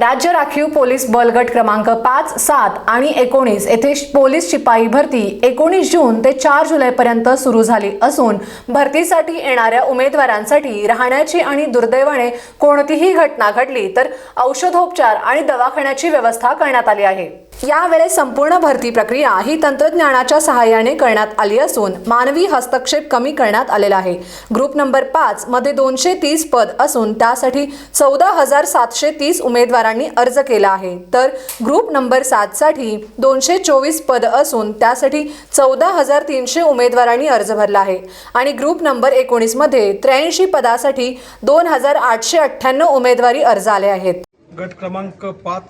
राज्य राखीव पोलीस बलगट क्रमांक पाच सात आणि एकोणीस. येथे पोलीस शिपाई भरती एकोणीस जून ते चार जुलैपर्यंत सुरू झाली असून भरतीसाठी येणाऱ्या उमेदवारांसाठी राहण्याची आणि दुर्दैवाने कोणतीही घटना घडली तर औषधोपचार आणि दवाखान्याची व्यवस्था करण्यात आली आहे. यावेळेस संपूर्ण भरती प्रक्रिया ही तंत्रज्ञानाच्या सहाय्याने करण्यात आली असून मानवी हस्तक्षेप कमी करण्यात आलेला आहे. ग्रुप नंबर पाच मध्ये दोनशे तीस पद असून त्यासाठी चौदा हजार सातशे तीस उमेदवारांनी अर्ज केला आहे. तर ग्रुप नंबर सात साठी दोनशे चोवीस पद असून त्यासाठी चौदा हजार तीनशे उमेदवारांनी अर्ज भरला आहे. आणि ग्रुप नंबर एकोणीसमध्ये त्र्याऐंशी पदासाठी दोन हजार आठशे अठ्ठ्याण्णव उमेदवारी अर्ज आले आहेत. गट क्रमांक पाच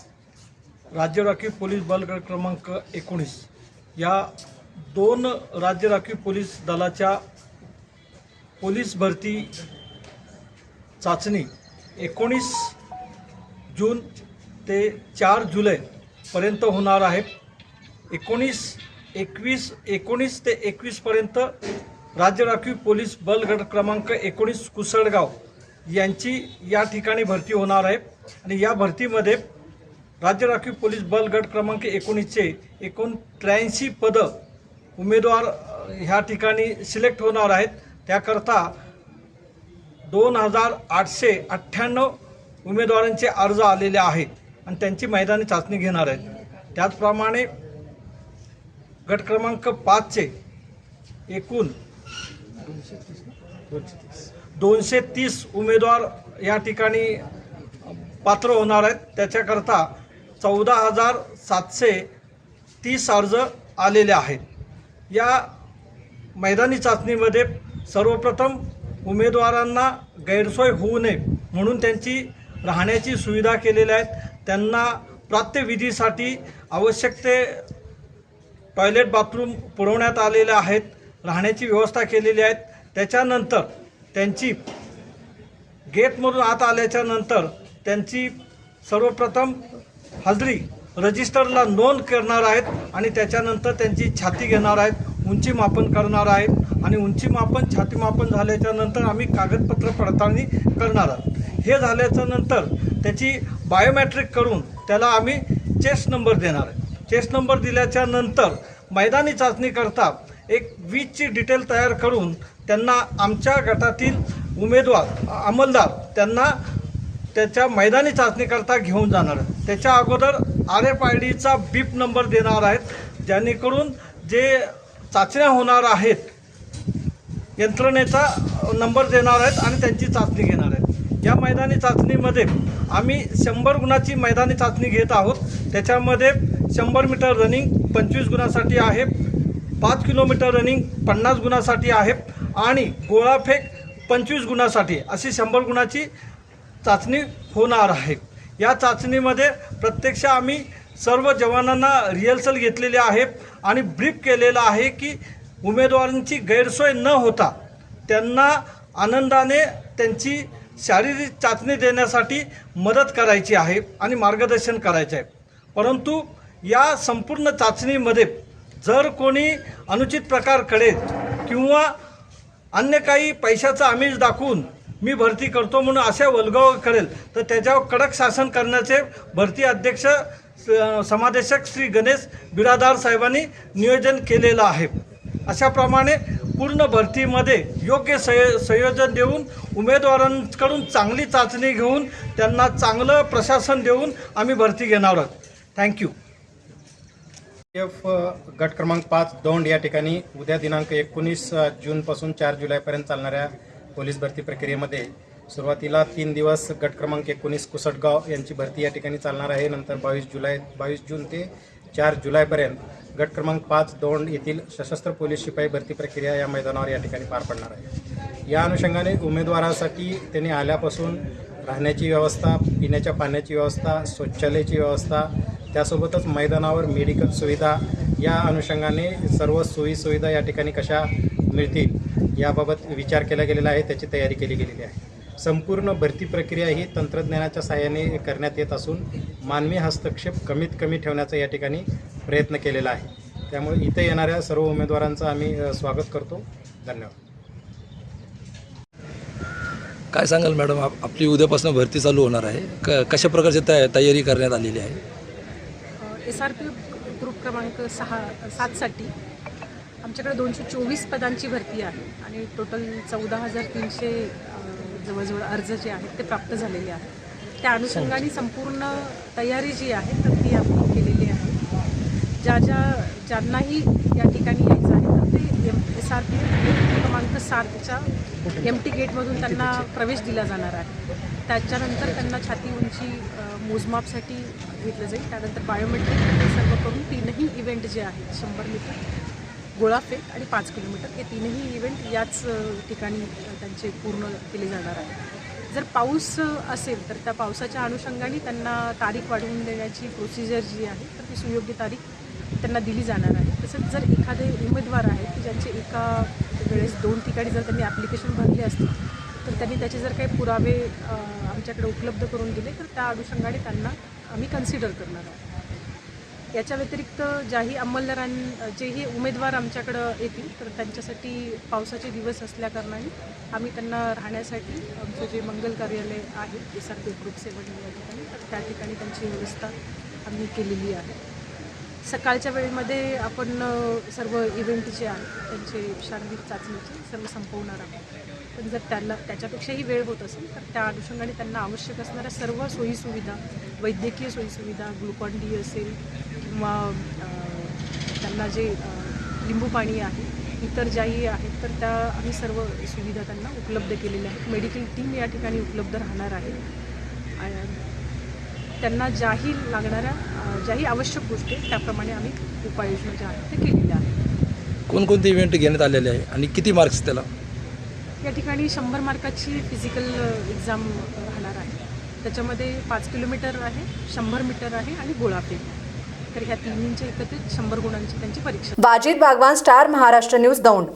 राज्य राखीव पोलीस बल क्रमांक एकोणीस. या दोन राज्य राखीव पोलीस दलाच्या पोलीस भरती चाचणी एकोणीस जून ते चार जुलैपर्यंत होणार आहे. एकोणीस एकवीस एकोणीस ते एकवीसपर्यंत राज्य राखीव पोलीस बल गट क्रमांक एकोणीस कुसळगाव यांची या ठिकाणी भरती होणार आहे. आणि या भरतीमध्ये राज्य राखीव पोलीस बल गट क्रमांक एकोणीसचे एकूण त्र्याऐंशी पदं उमेदवार ह्या ठिकाणी सिलेक्ट होणार आहेत. त्याकरता दोन हजार आठशे अठ्ठ्याण्णव उमेदवारांचे अर्ज आलेले आहेत आणि त्यांची मैदानी चाचणी घेणार आहेत. त्याचप्रमाणे गट क्रमांक पाचचे एकूण दोनशे तीस उमेदवार या ठिकाणी पात्र होणार आहेत. त्याच्याकरता चौदा हजार सातशे तीस अर्ज आलेले आहेत. या मैदानी चाचणीमध्ये सर्वप्रथम उमेदवारांना गैरसोय होऊ नये म्हणून त्यांची राहण्याची सुविधा केलेल्या आहेत. त्यांना प्रात्यविधीसाठी आवश्यक ते टॉयलेट बाथरूम पुरवण्यात आलेले आहेत. राहण्याची व्यवस्था केलेली आहेत त्याच्यानंतर त्यांची गेटमधून आत आल्याच्यानंतर त्यांची सर्वप्रथम हजरी रजिस्टरला नोंद करणार आहेत आणि त्याच्यानंतर त्यांची छाती घेणार आहेत उंची मापन करणार आहेत आणि उंची मापन छाती मापन झाल्याच्यानंतर आम्ही कागदपत्र पडताळणी करणार आहोत. हे झाल्याच्यानंतर त्याची बायोमॅट्रिक करून त्याला आम्ही चेस्ट नंबर देणार आहे. चेस्ट नंबर दिल्याच्या नंतर मैदानी चाचणी करता एक वीजची डिटेल तयार करून त्यांना आमच्या गटातील उमेदवार अंमलदार त्यांना त्याच्या मैदानी चाचणीकरता घेऊन जाणार. त्याच्या अगोदर आर एफ आय डीचा बीप नंबर देणार आहेत. जेणेकरून जे चाचण्या होणार आहेत यंत्रणेचा नंबर देणार आहेत आणि त्यांची चाचणी घेणार आहेत. या मैदानी चाचणीमध्ये आम्ही शंभर गुणाची मैदानी चाचणी घेत आहोत. त्याच्यामध्ये शंभर मीटर रनिंग पंचवीस गुणासाठी आहे पाच किलोमीटर रनिंग पन्नास गुणासाठी आहे आणि गोळाफेक पंचवीस गुणासाठी. अशी शंभर गुणाची चाचणी होणार आहे. या चाचणीमध्ये प्रत्यक्ष आम्ही सर्व जवानांना रिहर्सल घेतलेली आहे आणि ब्रीफ केलेलं आहे की उमेदवारांची गैरसोय न होता त्यांना आनंदाने त्यांची शारीरिक चाचणी देण्यासाठी मदत करायची आहे आणि मार्गदर्शन करायचे आहे. परंतु या संपूर्ण चाचणीमध्ये जर कोणी अनुचित प्रकार कळेल किंवा अन्य काही पैशाचं आमिष दाखवून मी भरती करतो म्हणून अशा वलगाव करेल. तर त्याच्यावर कडक शासन करण्याचे भरती अध्यक्ष स- समादेशक श्री गणेश बिरादार साहेबांनी नियोजन केलेलं आहे. अशाप्रमाणे पूर्ण भरतीमध्ये योग्य सय संयोजन देऊन उमेदवारांकडून चांगली चाचणी घेऊन त्यांना चांगलं प्रशासन देऊन आम्ही भरती घेणार आहोत. थँक्यू एफ गट क्रमांक पाच दौंड या ठिकाणी उद्या दिनांक एकोणीस जूनपासून चार जुलैपर्यंत चालणाऱ्या पोलीस भरती प्रक्रियेमध्ये सुरुवातीला तीन दिवस गट क्रमांक एकोणीस कुसटगाव यांची भरती या ठिकाणी चालणार आहे. नंतर बावीस जुलै बावीस जून ते चार जुलैपर्यंत गट क्रमांक पाच दोंड येथील सशस्त्र पोलीस शिपाई भरती प्रक्रिया या मैदानावर या ठिकाणी पार पडणार आहे. या अनुषंगाने उमेदवारासाठी त्यांनी आल्यापासून राहण्याची व्यवस्था पिण्याच्या पाण्याची व्यवस्था शौचालयाची व्यवस्था त्यासोबतच मैदानावर मेडिकल सुविधा या अनुषंगाने सर्व सोयीसुविधा या ठिकाणी कशा मिळतील याबाबत विचार केला गेलेला आहे त्याची तयारी केली गेलेली आहे. संपूर्ण भरती प्रक्रिया ही तंत्रज्ञानाच्या सहाय्याने करण्यात येत असून मानवी हस्तक्षेप कमीत कमी ठेवण्याचा या ठिकाणी प्रयत्न केलेला आहे. त्यामुळे इथे येणाऱ्या सर्व उमेदवारांचं आम्ही स्वागत करतो. धन्यवाद. काय सांगाल मॅडम? आप आपली उद्यापासून भरती चालू होणार आहे. क कशा प्रकारची तया तयारी करण्यात आलेली आहे? एस आर पी ग्रुप क्रमांक सहा सातसाठी आमच्याकडे दोनशे चोवीस पदांची भरती आहे आणि टोटल चौदा हजार तीनशे जवळजवळ अर्ज जे आहेत ते प्राप्त झालेले आहेत. त्या अनुषंगाने संपूर्ण तयारी जी आहे तर ती आम्ही केलेली आहे. ज्या ज्या ज्यांनाही या ठिकाणी यायचं आहे तर ते एम एस आर पी क्रमांक सातच्या एम टी गेटमधून त्यांना प्रवेश दिला जाणार आहे. त्याच्यानंतर त्यांना छाती उंची मोजमापसाठी घेतलं जाईल. त्यानंतर बायोमेट्रिक सर्व करून तीनही इव्हेंट जे आहेत शंभर मीटर गोळाफेक आणि पाच किलोमीटर. हे तीनही इव्हेंट याच ठिकाणी त्यांचे पूर्ण केले जाणार आहे जर पाऊस असेल तर त्या पावसाच्या अनुषंगाने त्यांना तारीख वाढवून देण्याची प्रोसिजर जी आहे तर ती सुयोग्य तारीख त्यांना दिली जाणार आहे. तसंच जर एखादे उमेदवार आहेत की ज्यांचे एका वेळेस दोन ठिकाणी जर त्यांनी ॲप्लिकेशन भरले असतील तर त्यांनी त्याचे जर काही पुरावे आमच्याकडे उपलब्ध करून दिले तर त्या अनुषंगाने त्यांना आम्ही कन्सिडर करणार आहोत. याच्या व्यतिरिक्त ज्याही अंमलदारां जेही उमेदवार आमच्याकडं येतील तर त्यांच्यासाठी पावसाचे दिवस असल्याकारणाने आम्ही त्यांना राहण्यासाठी आमचं जे मंगल कार्यालय आहे एस आर ग्रुप सेवन या ठिकाणी तर त्या ठिकाणी त्यांची व्यवस्था आम्ही केलेली आहे. सकाळच्या वेळेमध्ये आपण सर्व इव्हेंट जे आहेत त्यांचे शारीरिक चाचणीचे सर्व संपवणार आहोत. पण जर त्याला त्याच्यापेक्षाही वेळ होत असेल तर त्या अनुषंगाने त्यांना आवश्यक असणाऱ्या सर्व सोयीसुविधा वैद्यकीय सोयीसुविधा ग्लुकॉन डी असेल किंवा त्यांना जे लिंबू पाणी आहे इतर ज्याही आहेत तर त्या आम्ही सर्व सुविधा त्यांना उपलब्ध केलेल्या आहेत. मेडिकल टीम या ठिकाणी उपलब्ध राहणार आहे. त्यांना ज्याही लागणाऱ्या ज्याही आवश्यक गोष्टी आहेत, त्याप्रमाणे आम्ही उपाययोजना ज्या आहेत त्या केलेल्या आहेत. कोणकोणते इव्हेंट घेण्यात आलेले आहे आणि किती मार्क्स त्याला? या ठिकाणी शंभर मार्काची फिजिकल एक्झाम राहणार आहे. त्याच्यामध्ये पाच किलोमीटर आहे शंभर मीटर आहे आणि गोळाफेक तर ह्या तिन्हींच्या एकत्रित शंभर गुणांची त्यांची परीक्षा. Wajid Bagwan star Maharashtra news Daund.